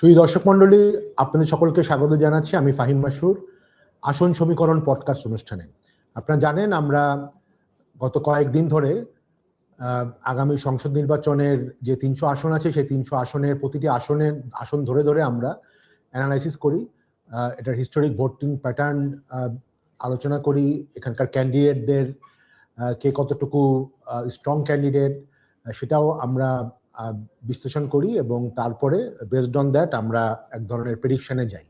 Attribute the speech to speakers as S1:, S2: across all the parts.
S1: সুই দর্শক মন্ডলী আপনাদের সকলকে স্বাগত জানাচ্ছি। আমি ফাহিম মাসুর। আসন সমীকরণ পডকাস্ট অনুষ্ঠানে। আপনারা জানেন, আমরা গত কয়েকদিন ধরে আগামী সংসদ নির্বাচনের যে তিনশো আসন আছে, সেই তিনশো আসনের প্রতিটি আসনের আসন ধরে ধরে আমরা অ্যানালাইসিস করি। এটার হিস্টোরিক ভোটিং প্যাটার্ন আলোচনা করি। এখানকার ক্যান্ডিডেটদের কে কতটুকু স্ট্রং ক্যান্ডিডেট সেটাও আমরা বিশ্লেষণ করি এবং তারপরে বেসড অন দ্যাট আমরা এক ধরনের প্রেডিকশনে যাই।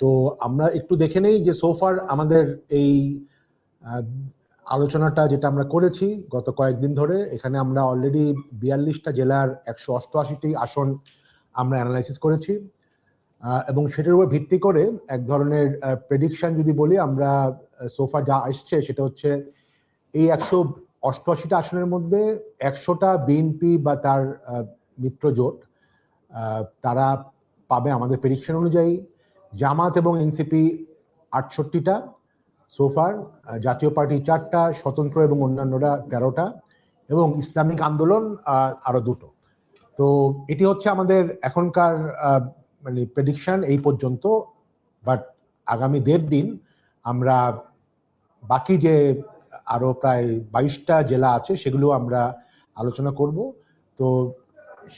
S1: তো আমরা একটু দেখে নেই যে সোফার আমাদের এই আলোচনাটা যেটা আমরা করেছি গত কয়েকদিন ধরে, এখানে আমরা অলরেডি বিয়াল্লিশটা জেলার একশো অষ্টআশিটি আসন আমরা অ্যানালাইসিস করেছি। এবং সেটার উপর ভিত্তি করে এক ধরনের প্রেডিকশন যদি বলি আমরা সোফা যা আসছে সেটা হচ্ছে এই একশো অষ্টআশিটা আসনের মধ্যে একশোটা বিএনপি বা তার আহ, মিত্র জোট তারা পাবে আমাদের প্রেডিকশন অনুযায়ী। জামাত এবং এনসিপি আটষট্টিটা সোফার জাতীয় পার্টি চারটা স্বতন্ত্র এবং অন্যান্যরা তেরোটা এবং ইসলামিক আন্দোলন আরও দুটো। তো এটি হচ্ছে আমাদের এখনকার মানে প্রেডিকশন এই পর্যন্ত বাট আগামী দেড় দিন আমরা বাকি যে আরও প্রায় বাইশটা জেলা আছে, সেগুলো আমরা আলোচনা করব। তো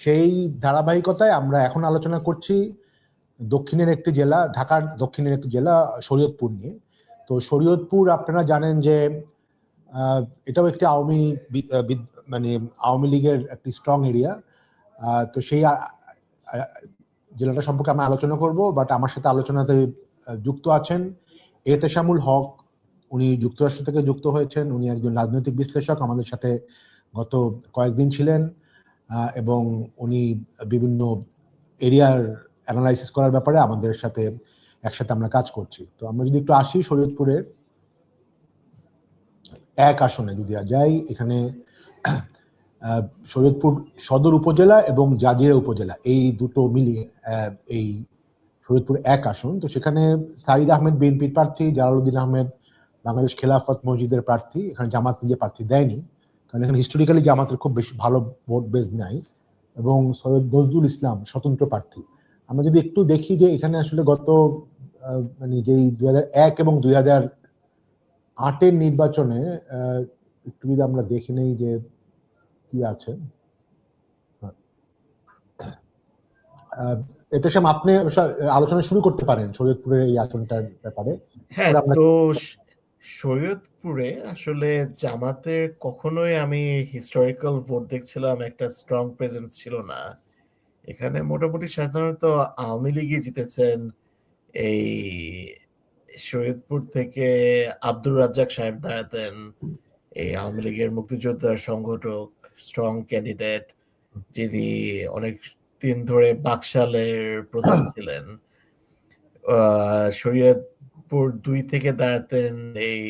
S1: সেই ধারাবাহিকতায় আমরা এখন আলোচনা করছি দক্ষিণের একটি জেলা, ঢাকার দক্ষিণের একটি জেলা, শরীয়তপুর নিয়ে। তো শরীয়তপুর আপনারা জানেন যে এটাও একটি আওয়ামী মানে আওয়ামী লীগের একটি স্ট্রং এরিয়া তো সেই জেলাটা সম্পর্কে আমি আলোচনা করব বাট আমার সাথে আলোচনাতে যুক্ত আছেন এতেশামুল হক উনি যুক্তরাষ্ট্র থেকে যুক্ত হয়েছেন, উনি একজন রাজনৈতিক বিশ্লেষক, আমাদের সাথে গত কয়েকদিন ছিলেন এবং উনি বিভিন্ন এরিয়ার অ্যানালাইসিস করার ব্যাপারে আমাদের সাথে একসাথে আমরা কাজ করছি। তো আমরা যদি একটু আসি শরীয়তপুরের এক আসনে যদি যাই, এখানে শরীয়তপুর সদর উপজেলা এবং জাজিরা উপজেলা, এই দুটো মিলিয়ে এই শরীয়তপুর এক আসন। তো সেখানে সাইদ আহমেদ বিএনপির প্রার্থী, জালালউদ্দিন আহমেদ বাংলাদেশ খেলাফত মসজিদের প্রার্থী এখানে জামাত নিজে প্রার্থী দেয়নি কারণ এখানে হিস্টোরিক্যালি জামাতের খুব বেশি ভালো ভোট বেস নাই এবং সৈয়দ নজরুল ইসলাম স্বতন্ত্র প্রার্থী। আমরা যদি একটু দেখি যে এখানে আসলে গত মানে যেই দুই এক এবং দুই হাজার আটের নির্বাচনে একটু যদি আমরা দেখে নেই যে কি আছে। এতে সাম আপনি আলোচনা শুরু করতে পারেন শরীয়তপুরের এই আসনটার ব্যাপারে।
S2: হ্যাঁ তো শরীয়তপুরে আসলে জামাতের কখনোই আমি হিস্টোরিক্যাল ভোট দেখছিলাম একটা স্ট্রং প্রেজেন্স ছিল না। এখানে মোটামুটি সাধারণত আওয়ামী লীগই জিতেছেন এই শরীয়তপুর থেকে আব্দুর রাজ্জাক সাহেব দাঁড়াতেন এই আওয়ামী লীগের মুক্তিযোদ্ধার সংগঠক স্ট্রং ক্যান্ডিডেট যিনি অনেক দিন ধরে বাকশালের প্রধান ছিলেন। আহ, শরীয়তপুর দুই থেকে দাঁড়াতেন। এই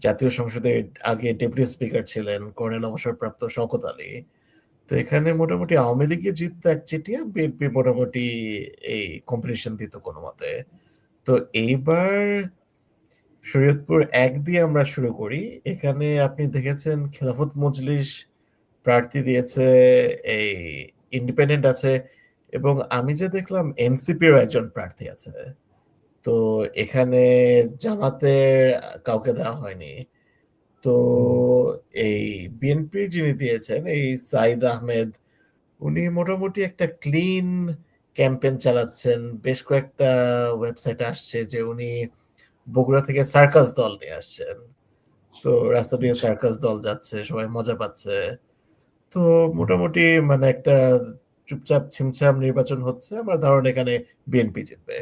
S2: জাতীয় সংসদের আগে ডেপুটি স্পিকার ছিলেন কর্নেল অবসরপ্রাপ্ত শওকত আলী। তো এখানে মোটামুটি আওয়ামী লীগের জিত একচেটিয়া বিএনপি মোটামুটি এই কম্পিটিশন দিত কোনো মতে। তো এইবার শরীয়তপুর এক দিয়ে আমরা শুরু করি। এখানে আপনি দেখেছেন খেলাফত মজলিস প্রার্থী দিয়েছে, এই ইন্ডিপেন্ডেন্ট আছে এবং আমি যে দেখলাম এনসিপির একজন প্রার্থী আছে। তো এখানে জামাতের কাউকে দেওয়া হয়নি। তো এই বিএনপি যিনি দিয়েছেন এই সাইদ আহমেদ উনি মোটামুটি একটা ক্লিন ক্যাম্পেন চালাচ্ছেন। বেশ কয়েকটা ওয়েবসাইট আসছে যে উনি বগুড়া থেকে সার্কাস দল নিয়ে আসছেন। তো রাস্তা দিয়ে সার্কাস দল যাচ্ছে সবাই মজা পাচ্ছে। তো মোটামুটি মানে একটা চুপচাপ ছিমছাম নির্বাচন হচ্ছে আমার ধারণা এখানে বিএনপি জিতবে।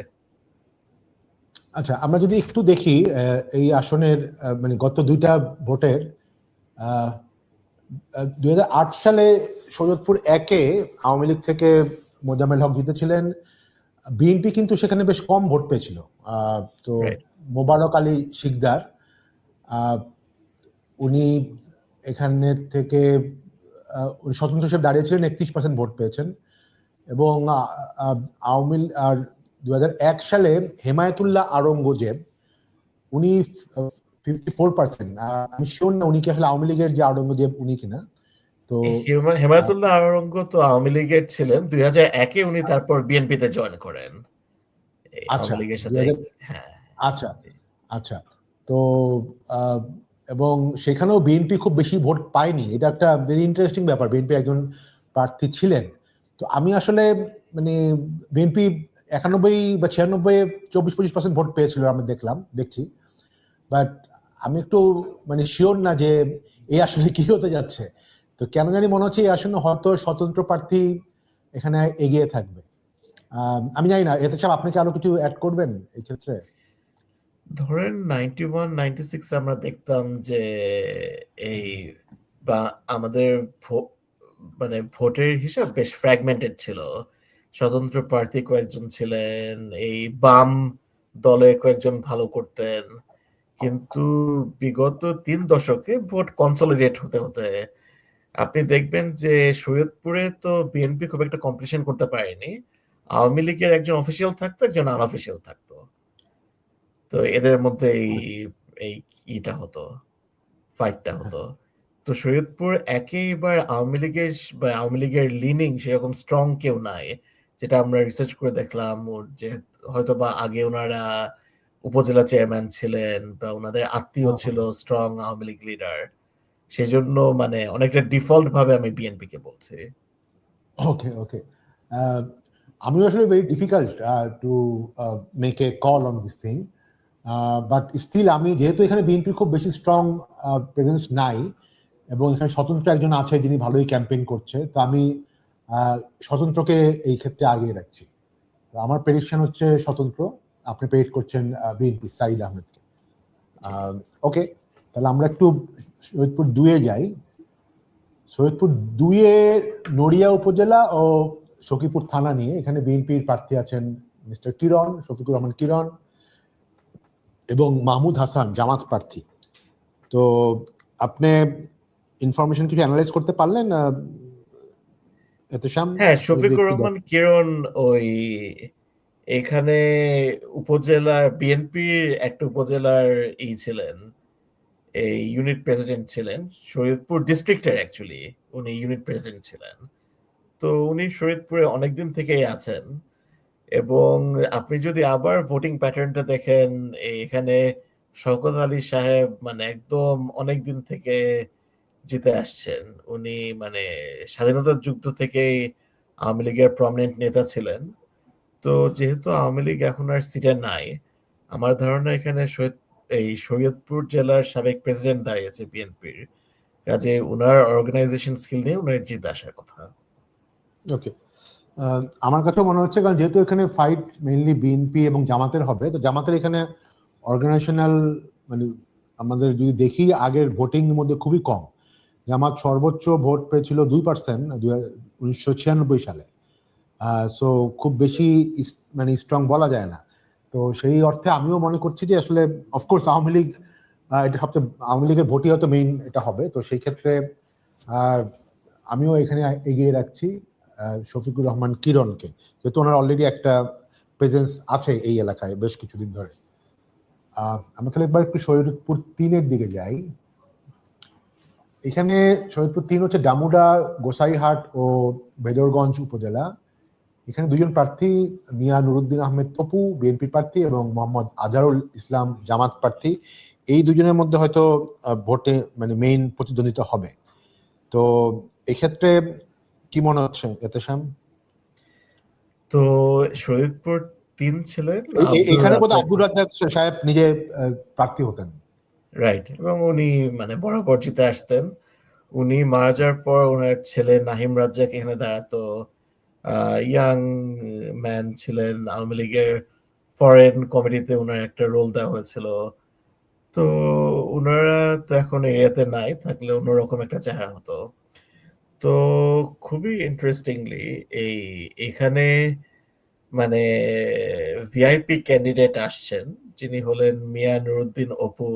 S1: আচ্ছা আমরা যদি একটু দেখি এই আসনের মানে গত দুইটা ভোটের দু হাজার আট সালে শরীয়তপুর একে আওয়ামী লীগ থেকে মোজামেল হক জিতেছিলেন। বিএনপি কিন্তু সেখানে বেশ কম ভোট পেয়েছিল। তো মোবারক আলী শিকদার উনি এখানে থেকে স্বতন্ত্র হিসেবে দাঁড়িয়েছিলেন একত্রিশ পার্সেন্ট ভোট পেয়েছেন। এবং আওয়ামী আর দুই হাজার এক সালে হেমায়তুল্লাহ আরঙ্গজেব উনি ফিফটি ফোর পার্সেন্ট আমি শিওর না উনি কি আসলে আওয়ামী লীগের যে আওরঙ্গজেব উনি কিনা। তো
S2: হেমা- হেমায়েতুল্লাহ আওরঙ্গ তো আওয়ামী লীগের ছিলেন। দুই হাজার একে উনি তারপর বিএনপিতে জয়েন করেন।
S1: আচ্ছা,
S2: আওয়ামী লীগের সাথে
S1: 2000
S2: হ্যাঁ।
S1: আচ্ছা আচ্ছা। তো এবং সেখানেও বিএনপি খুব বেশি ভোট পায়নি। এটা একটা ভেরি ইন্টারেস্টিং ব্যাপার। বিএনপি একজন প্রার্থী ছিলেন। তো আমি আসলে মানে বিএনপি একানব্বই বা ছিয়ানব্বই, চব্বিশ, পঁচিশ পার্সেন্ট ভোট পেয়েছিল আমি দেখলাম, দেখছি। বাট আমি একটু মানে শিওর না যে এই আসলে কি হতে যাচ্ছে। তো কেন জানি মনে হচ্ছে এই আসলে হয়তো স্বতন্ত্র প্রার্থী এখানে এগিয়ে থাকবে। আমি জানি না, এতে সব আপনি কি আরও কিছু অ্যাড করবেন এই ক্ষেত্রে?
S2: ধরেন নাইনটি ওয়ান নাইনটি সিক্স আমরা দেখতাম যে এই বা আমাদের মানে ভোটের হিসাব বেশ ফ্র্যাগমেন্টেড ছিল। স্বতন্ত্র প্রার্থী কয়েকজন ছিলেন, এই বাম দলে কয়েকজন ভালো করতেন। কিন্তু বিগত তিন দশকে ভোট কনসলিডেট হতে হতে আপনি দেখবেন যে শরীয়তপুরে তো বিএনপি খুব একটা কম্পিটিশন করতে পারেনি। আওয়ামী লীগের একজন অফিসিয়াল থাকতো, একজন আনঅফিসিয়াল থাকতো। তো এদের মধ্যে এই ইটা হতো ফাইটটা হতো। তো শরীয়তপুর একে এবার আওয়ামী লীগের, বা আওয়ামী লীগের লিনিং সেরকম স্ট্রং কেউ নাই। যেটা আমরা রিসার্চ করে দেখলাম ওর যে হয়তো বা আগে ওনারা উপজেলা চেয়ারম্যান ছিলেন বা ওনাদের আত্মীয়
S1: হ্যাঁ,
S2: ছিল স্ট্রং আওয়ামী লীগ লিডার সেই জন্য মানে অনেকটা ডিফল্ট ভাবে আমি বিএনপি কে বলছি।
S1: ওকে ওকে আমি আসলে very difficult to make a call on this thing but still আমি যেহেতু এখানে বিএনপির খুব বেশি স্ট্রং প্রেজেন্স নাই এবং এখানে স্বতন্ত্র একজন আছে যিনি ভালোই ক্যাম্পেইন করছে তো আমি স্বতন্ত্রকে এই ক্ষেত্রে আগিয়ে রাখছি। আমার প্রেডিকশন হচ্ছে স্বতন্ত্র। আপনি প্রেডিক্ট করছেন বিএনপি সাইদ আহমেদকে। ওকে তাহলে আমরা একটু সৈয়দপুর দুয়ে যাই। সৈয়দপুর দুয়ে নড়িয়া উপজেলা ও সখীপুর থানা নিয়ে। এখানে বিএনপির প্রার্থী আছেন মিস্টার কিরণ, শফিকুর রহমান কিরণ এবং মাহমুদ হাসান, জামাত প্রার্থী। তো আপনি ইনফরমেশন কিছু অ্যানালাইজ করতে পারলেন? আহ, এতেশাম
S2: হ্যাঁ শফিকুর রহমান কিরণ ওই এখানে উপজেলার বিএনপির একটা উপজেলার ই ছিলেন এই ইউনিট প্রেসিডেন্ট ছিলেন শরীয়তপুর ডিস্ট্রিক্টের অ্যাকচুয়ালি উনি ইউনিট প্রেসিডেন্ট ছিলেন। তো উনি শরীয়তপুরে অনেকদিন থেকেই আছেন এবং আপনি যদি আবার ভোটিং প্যাটার্নটা দেখেন এখানে শওকত আলী সাহেব মানে একদম অনেকদিন থেকে জিতে আসছেন। উনি মানে স্বাধীনতার যুদ্ধ থেকেই আওয়ামী লীগের প্রমিনেন্ট নেতা ছিলেন। তো যেহেতু আওয়ামী লীগ এখন আর সিটে নাই আমার ধারণা এখানে শহীদ এই শরীয়তপুর জেলার সাবেক প্রেসিডেন্ট দাঁড়িয়েছে বিএনপির। কাজে উনার অর্গানাইজেশন স্কিল নিয়ে উনার জিত আসার কথা।
S1: ওকে আমার কাছে মনে হচ্ছে কারণ যেহেতু এখানে ফাইট মেইনলি বিএনপি এবং জামাতের হবে তো জামাতের এখানে অর্গানাইজেশনাল মানে আমাদের যদি দেখি আগের ভোটিং মধ্যে খুবই কম। জামাত সর্বোচ্চ ভোট পেয়েছিল দুই পার্সেন্ট উনিশশো ছিয়ানব্বই সালে। সো খুব বেশি মানে স্ট্রং বলা যায় না। তো সেই অর্থে আমিও মনে করছি যে আসলে অফকোর্স আওয়ামী লীগ এটা সবচেয়ে, আওয়ামী লীগের ভোটই হয়তো মেইন এটা হবে। তো সেই ক্ষেত্রে আমিও এখানে এগিয়ে রাখছি শফিকুর রহমান কিরণকে। যেহেতু ওনার অলরেডি একটা প্রেজেন্স আছে এই এলাকায় বেশ কিছুদিন ধরে। আমরা তাহলে একবার একটু শরীরপুর তিনের দিকে যাই। এখানে শরীরপুর তিন হচ্ছে ডামুডা গোসাইহাট ও বেদরগঞ্জ উপজেলা। এখানে দুজন প্রার্থী মিয়া নুরুদ্দিন আহমেদ তপু বিএনপি প্রার্থী এবং মোহাম্মদ আজহারুল ইসলাম জামাত প্রার্থী। এই দুজনের মধ্যে হয়তো ভোটে মানে মেইন প্রতিদ্বন্দ্বিতা হবে। তো এক্ষেত্রে কি মনে হচ্ছে এতেশাম?
S2: তো শরীয়তপুর তিন ছিলেন
S1: এ- এখানে
S2: আব্দুর
S1: আব্দুর রাজ্জাক সাহেব নিজে প্রার্থী হতেন।
S2: রাইট এবং উনি মানে বরাবর জিতে আসতেন। উনি মারা যাওয়ার পর ওনার ছেলে নাহিম রাজ্জাক এখানে দাঁড়াতো। ইয়াং ম্যান ছিলেন। আওয়ামী লীগের ফরেন কমিটিতে ওনার একটা রোল দেওয়া হয়েছিল। তো ওনারা তো এখন এরিয়াতে নাই, থাকলে অন্যরকম একটা চেহারা হতো। তো খুবই ইন্টারেস্টিংলি এই, এখানে মানে ভিআইপি ক্যান্ডিডেট আসছেন। যিনি হলেন মিয়া নুরুদ্দিন অপু।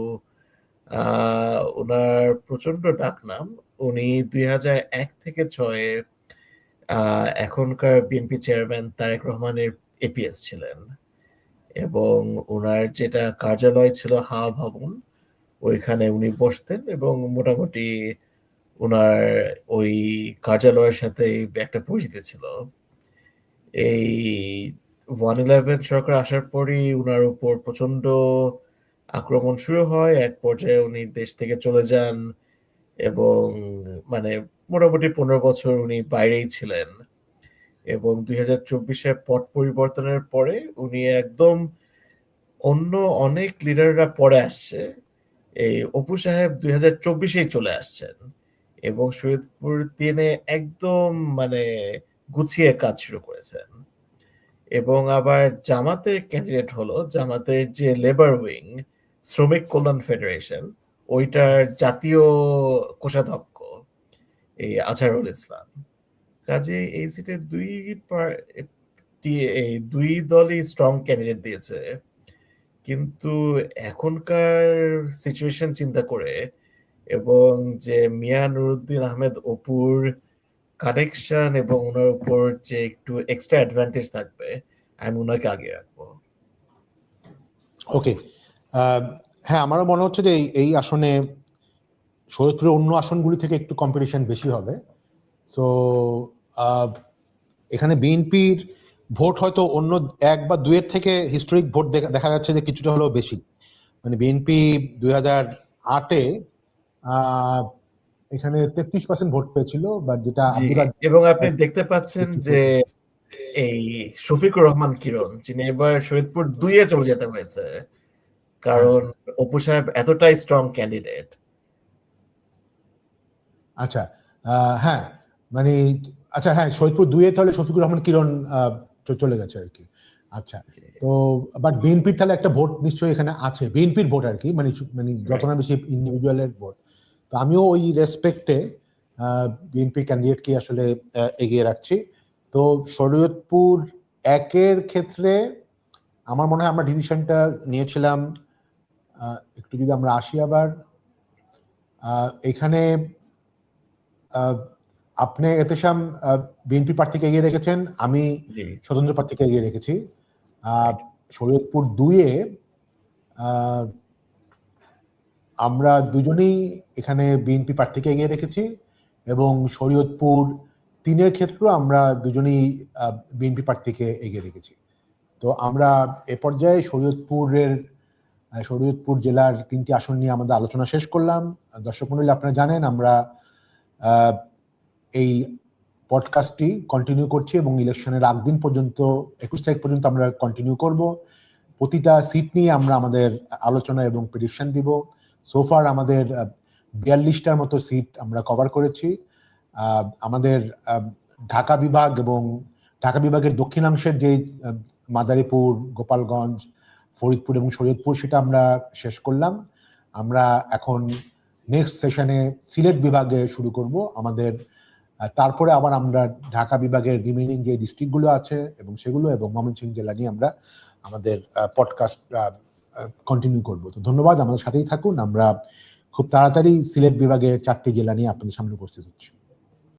S2: ওনার প্রচণ্ড ডাকনাম। উনি দুই হাজার এক থেকে ছয়ে এখনকার বিএনপি চেয়ারম্যান তারেক রহমানের এপিএস ছিলেন এবং ওনার যেটা কার্যালয় ছিল হাওয়া ভবন, ওইখানে উনি বসতেন এবং মোটামুটি ওনার ওই কার্যালয়ের সাথে একটা পরিচিতি ছিল। এই ওয়ান ইলেভেন সরকার আসার পরই উনার উপর প্রচণ্ড আক্রমণ শুরু হয়, এক পর্যায়ে উনি দেশ থেকে চলে যান এবং মানে মোটামুটি পনেরো বছর উনি বাইরেই ছিলেন এবং দুই হাজার চব্বিশে পট পরিবর্তনের পরে উনি একদম অন্য অনেক লিডাররা পরে আসছে। এই অপু সাহেব দুই হাজার চব্বিশেই চলে আসছেন এবং শহীদপুর তিনে একদম মানে গুছিয়ে কাজ শুরু করেছেন। এবং আবার জামাতের ক্যান্ডিডেট হলো, জামাতের যে লেবার উইং শ্রমিক কল্যাণ ফেডারেশন, ওইটার জাতীয় কোষাধ্যক্ষ, এই আজহারুল ইসলাম। কাজে এই সিটে দুই এই দুই দলই স্ট্রং ক্যান্ডিডেট দিয়েছে। কিন্তু এখনকার সিচুয়েশন চিন্তা করে এবং যে মিয়া নুরুদ্দিন আহমেদ অপুর কানেকশন এবং ওনার উপর যে একটু এক্সট্রা অ্যাডভান্টেজ থাকবে, আমি ওনাকে আগে রাখব।
S1: ওকে হ্যাঁ আমারও মনে হচ্ছে যে এই- আসনে শরীয়তপুরের অন্য আসনগুলি থেকে একটু কম্পিটিশন বেশি হবে। সো এখানে বিএনপির ভোট হয়তো অন্য এক বা দুয়ের থেকে হিস্টোরিক ভোট দেখা- যাচ্ছে যে কিছুটা হলেও বেশি। মানে বিএনপি দুই হাজার আটে এখানে তেত্রিশ পার্সেন্ট ভোট পেয়েছিল বাট যেটা
S2: এবং আপনি দেখতে পাচ্ছেন যে এই শফিকুর রহমান কিরণ যিনি এবার শরীদপুর দুইয়ে চলে যেতে হয়েছে। কারণ অপু সাহেব এতটাই স্ট্রং ক্যান্ডিডেট
S1: আচ্ছা হ্যাঁ মানে আচ্ছা হ্যাঁ শহীদপুর দুইয়ে তাহলে শফিকুর রহমান কিরণ চলে গেছে আর কি। আচ্ছা তো বাট বিএনপির তাহলে একটা ভোট নিশ্চয়ই এখানে আছে বিএনপির ভোট আর কি মানে মানে যত না বেশি ইন্ডিভিজুয়ালের ভোট তো আমিও ওই রেসপেক্টে বিএনপি ক্যান্ডিডেটকে আসলে এগিয়ে রাখছি। তো শরীয়তপুর একের ক্ষেত্রে আমার মনে হয় আমরা ডিসিশনটা নিয়েছিলাম একটু যদি আমরা আসি আবার এখানে আপনি এতেশাম বিএনপি প্রার্থীকে এগিয়ে রেখেছেন আমি স্বতন্ত্র প্রার্থীকে এগিয়ে রেখেছি। শরীয়তপুর দুইয়ে আমরা দুজনেই এখানে বিএনপি প্রার্থীকে এগিয়ে রেখেছি এবং শরীয়তপুর তিনের ক্ষেত্রেও আমরা দুজনেই বিএনপি প্রার্থীকে এগিয়ে রেখেছি। তো আমরা এ পর্যায়ে শরীয়তপুরের শরীয়তপুর জেলার তিনটি আসন নিয়ে আমাদের আলোচনা শেষ করলাম। দর্শক মন্ডলী, আপনারা জানেন আমরা এই পডকাস্টটি কন্টিনিউ করছি এবং ইলেকশনের আগ দিন পর্যন্ত, একুশ তারিখ পর্যন্ত আমরা কন্টিনিউ করব। প্রতিটা সিট নিয়ে আমরা আমাদের আলোচনা এবং প্রেডিকশন দিব। সোফার আমাদের বিয়াল্লিশটার মতো সিট আমরা কভার করেছি। আমাদের ঢাকা বিভাগ এবং ঢাকা বিভাগের দক্ষিণাংশের যে মাদারীপুর, গোপালগঞ্জ ফরিদপুর এবং শরীয়তপুর সেটা আমরা শেষ করলাম। আমরা এখন নেক্সট সেশনে সিলেট বিভাগে শুরু করব। আমাদের তারপরে আবার আমরা ঢাকা বিভাগের রিমেনিং যে ডিস্ট্রিক্টগুলো আছে এবং সেগুলো এবং ময়মনসিংহ জেলা নিয়ে আমরা আমাদের পডকাস্ট কন্টিনিউ করব। তো ধন্যবাদ, আমাদের সাথেই থাকুন। আমরা খুব তাড়াতাড়ি সিলেট বিভাগের চারটি জেলা নিয়ে আপনাদের সামনে উপস্থিত হচ্ছি।